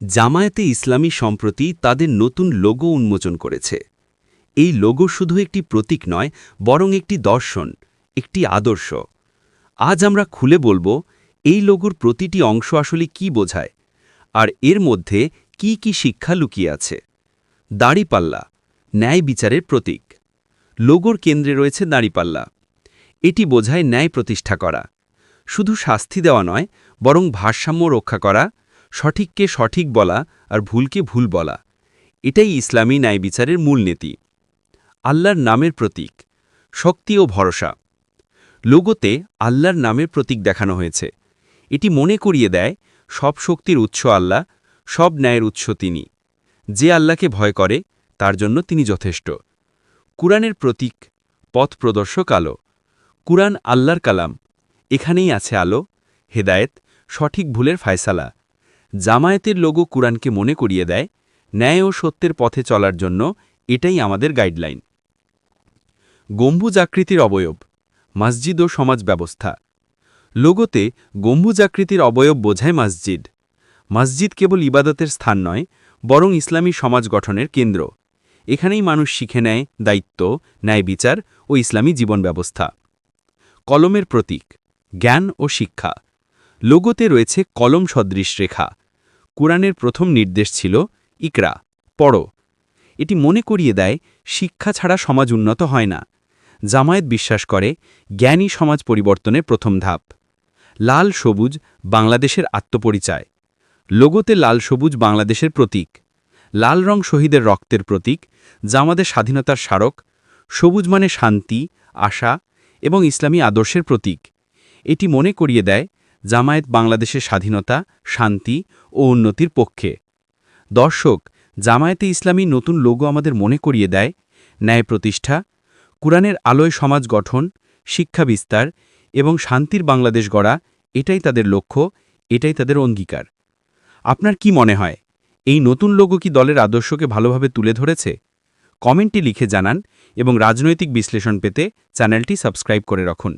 জামায়াতে ইসলামী সম্প্রতি তাদের নতুন লোগো উন্মোচন করেছে। এই লোগো শুধু একটি প্রতীক নয়, বরং একটি দর্শন, একটি আদর্শ। আজ আমরা খুলে বলব, এই লোগোর প্রতিটি অংশ আসলে কি বোঝায়, আর এর মধ্যে কি কি শিক্ষা লুকিয়ে আছে। দাড়িপাল্লা, ন্যায় বিচারের প্রতীক। লোগোর কেন্দ্রে রয়েছে দাড়িপাল্লা। এটি বোঝায় ন্যায় প্রতিষ্ঠা করা। শুধু শাস্তি দেওয়া নয়, বরং ভারসাম্য রক্ষা করা সঠিককে সঠিক বলা আর ভুলকে ভুল বলা। এটাই ইসলামী ন্যায় বিচারের মূলনীতি আল্লাহর নামের প্রতীক, শক্তি ও ভরসা। লোগোতে আল্লাহর নামের প্রতীক দেখানো হয়েছে। এটি মনে করিয়ে দেয়, সব শক্তির উৎস আল্লাহ, সব ন্যায়ের উৎস তিনি। যে আল্লাহকে ভয় করে, তার জন্য তিনি যথেষ্ট। কুরআনের প্রতীক, পথ প্রদর্শক আলো। কুরআন আল্লাহর কালাম। এখানেই আছে আলো, হেদায়েত, সঠিক ভুলের ফায়সালা। জামায়াতের লোগো কুরআনকে মনে করিয়ে দেয়, ন্যায় ও সত্যের পথে চলার জন্য এটাই আমাদের গাইডলাইন। গম্বুজাকৃতির অবয়ব, মসজিদ ও সমাজ ব্যবস্থা। লোগোতে গম্বুজাকৃতির অবয়ব বোঝায় মসজিদ। মসজিদ কেবল ইবাদতের স্থান নয়, বরং ইসলামী সমাজ গঠনের কেন্দ্র। এখানেই মানুষ শিখে নেয় দায়িত্ব, ন্যায় বিচার ও ইসলামী জীবন ব্যবস্থা। কলমের প্রতীক, জ্ঞান ও শিক্ষা। লোগোতে রয়েছে কলম সদৃশ রেখা। কুরআনের প্রথম নির্দেশ ছিল, ইকরা, পড়ো। এটি মনে করিয়ে দেয়, শিক্ষা ছাড়া সমাজ উন্নত হয় না। জামায়াত বিশ্বাস করে, জ্ঞানী সমাজ পরিবর্তনের প্রথম ধাপ। লাল সবুজ, বাংলাদেশের আত্মপরিচয়। লোগোতে লাল সবুজ, বাংলাদেশের প্রতীক। লাল রং শহীদের রক্তের প্রতীক যা আমাদের স্বাধীনতার স্মারক। সবুজ মানে শান্তি, আশা এবং ইসলামী আদর্শের প্রতীক। এটি মনে করিয়ে দেয় জামায়াত বাংলাদেশের স্বাধীনতা, শান্তি ও উন্নতির পক্ষে। দর্শক, জামায়াতে ইসলামী নতুন লোগো আমাদের মনে করিয়ে দেয়, ন্যায় প্রতিষ্ঠা, কুরআনের আলোয় সমাজ গঠন, শিক্ষা বিস্তার এবং শান্তির বাংলাদেশ গড়া, এটাই তাদের লক্ষ্য, এটাই তাদের অঙ্গীকার। আপনার কি মনে হয়, এই নতুন লোগো কি দলের আদর্শকে ভালোভাবে তুলে ধরেছে? কমেন্টে লিখে জানান এবং রাজনৈতিক বিশ্লেষণ পেতে চ্যানেলটি সাবস্ক্রাইব করে রাখুন।